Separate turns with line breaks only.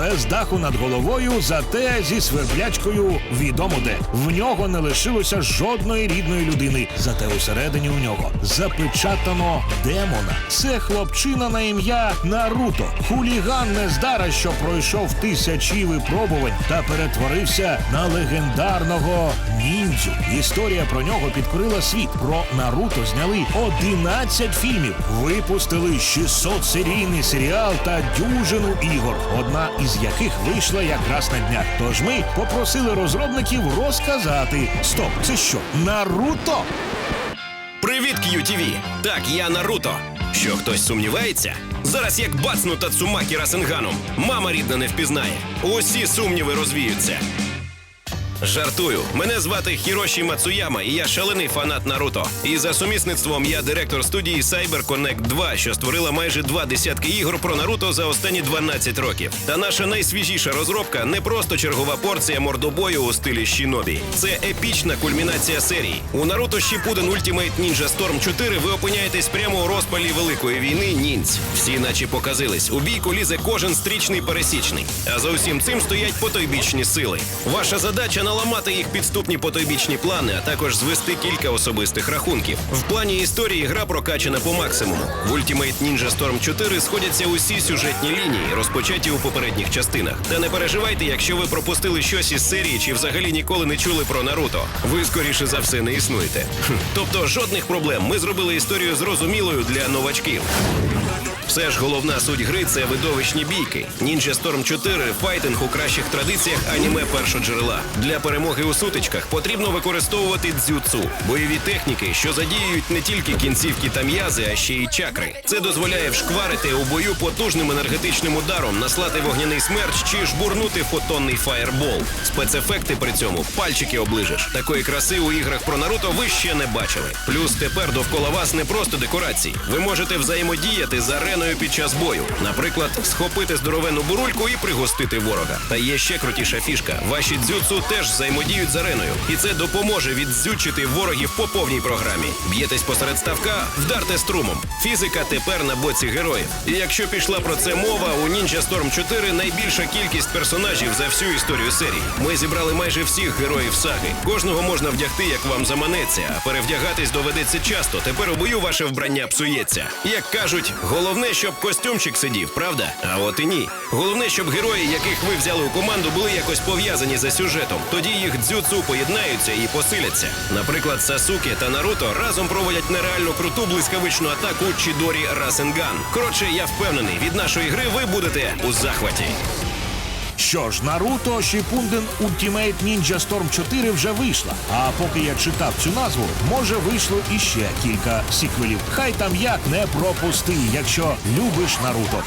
без даху над головою, зате зі сверблячкою відомо де. В нього не лишилося жодної рідної людини. Зате усередині у нього запечатано демона. Це хлопчина на ім'я Наруто, хуліган нездара, що пройшов тисячі випробувань та перетворився на легендарного ніндзю. Історія про нього підкорила світ. Про Наруто зняли 11 фільмів, випустили 600 серійний серіал та дюжину ігор, одна із яких вийшла якраз на днях. Тож ми попросили розробників розказати: стоп, це що, Наруто?
Привіт, QTV! Так, я Наруто. Що хтось сумнівається? Зараз як бацну Тацумакі Расенганом. Мама рідна не впізнає. Усі сумніви розвіються. Жартую, мене звати Хіроші Мацуяма, і я шалений фанат Наруто. І за сумісництвом я директор студії Cyber Connect 2, що створила майже два десятки ігор про Наруто за останні 12 років. Та наша найсвіжіша розробка не просто чергова порція мордобою у стилі Shinobi. Це епічна кульмінація серії. У Наруто Shippuden Ultimate Ninja Storm 4 ви опиняєтесь прямо у розпалі великої війни ніндзь. Всі наче показились. У бійку лізе кожен стрічний пересічний. А за усім цим стоять потойбічні сили. Ваша задача наламати їх підступні потойбічні плани, а також звести кілька особистих рахунків. В плані історії гра прокачана по максимуму. В Ultimate Ninja Storm 4 сходяться усі сюжетні лінії, розпочаті у попередніх частинах. Та не переживайте, якщо ви пропустили щось із серії чи взагалі ніколи не чули про Наруто. Ви скоріше за все не існуєте. Хм. Тобто жодних проблем. Ми зробили історію зрозумілою для новачків. Все ж головна суть гри це видовищні бійки. Ninja Storm 4 – файтинг у кращих традиціях аніме першоджерела. Для перемоги у сутичках потрібно використовувати дзюцу – бойові техніки, що задіюють не тільки кінцівки та м'язи, а ще й чакри. Це дозволяє вшкварити у бою потужним енергетичним ударом, наслати вогняний смерч чи жбурнути фотонний фаєрбол. Спецефекти при цьому пальчики оближеш. Такої краси у іграх про Наруто ви ще не бачили. Плюс тепер довкола вас не просто декорації. Ви можете взаємодіяти з ареною під час бою. Наприклад, схопити здоровену бурульку і пригостити ворога. Та є ще крутіша фішка. Ваші дзюцу теж взаємодіють з ареною, і це допоможе відзючити ворогів по повній програмі. Б'єтесь посеред ставка, вдарте струмом. Фізика тепер на боці героїв. І якщо пішла про це мова, у Ninja Storm 4 найбільша кількість персонажів за всю історію серії. Ми зібрали майже всіх героїв саги. Кожного можна вдягти, як вам заманеться, а перевдягатись доведеться часто. Тепер у бою ваше вбрання псується. Як кажуть, головне, щоб костюмчик сидів, правда? А от і ні. Головне, щоб герої, яких ви взяли у команду, були якось пов'язані за сюжетом. Тоді їх дзюцу поєднаються і посиляться. Наприклад, Сасуки та Наруто разом проводять нереально круту блискавичну атаку Чідорі Расенган. Коротше, я впевнений, від нашої гри ви будете у захваті.
Що ж, Наруто Шіпунден Ultimate Ninja Storm 4 вже вийшла. А поки я читав цю назву, може вийшло іще кілька сіквелів. Хай там як не пропусти, якщо любиш Наруто.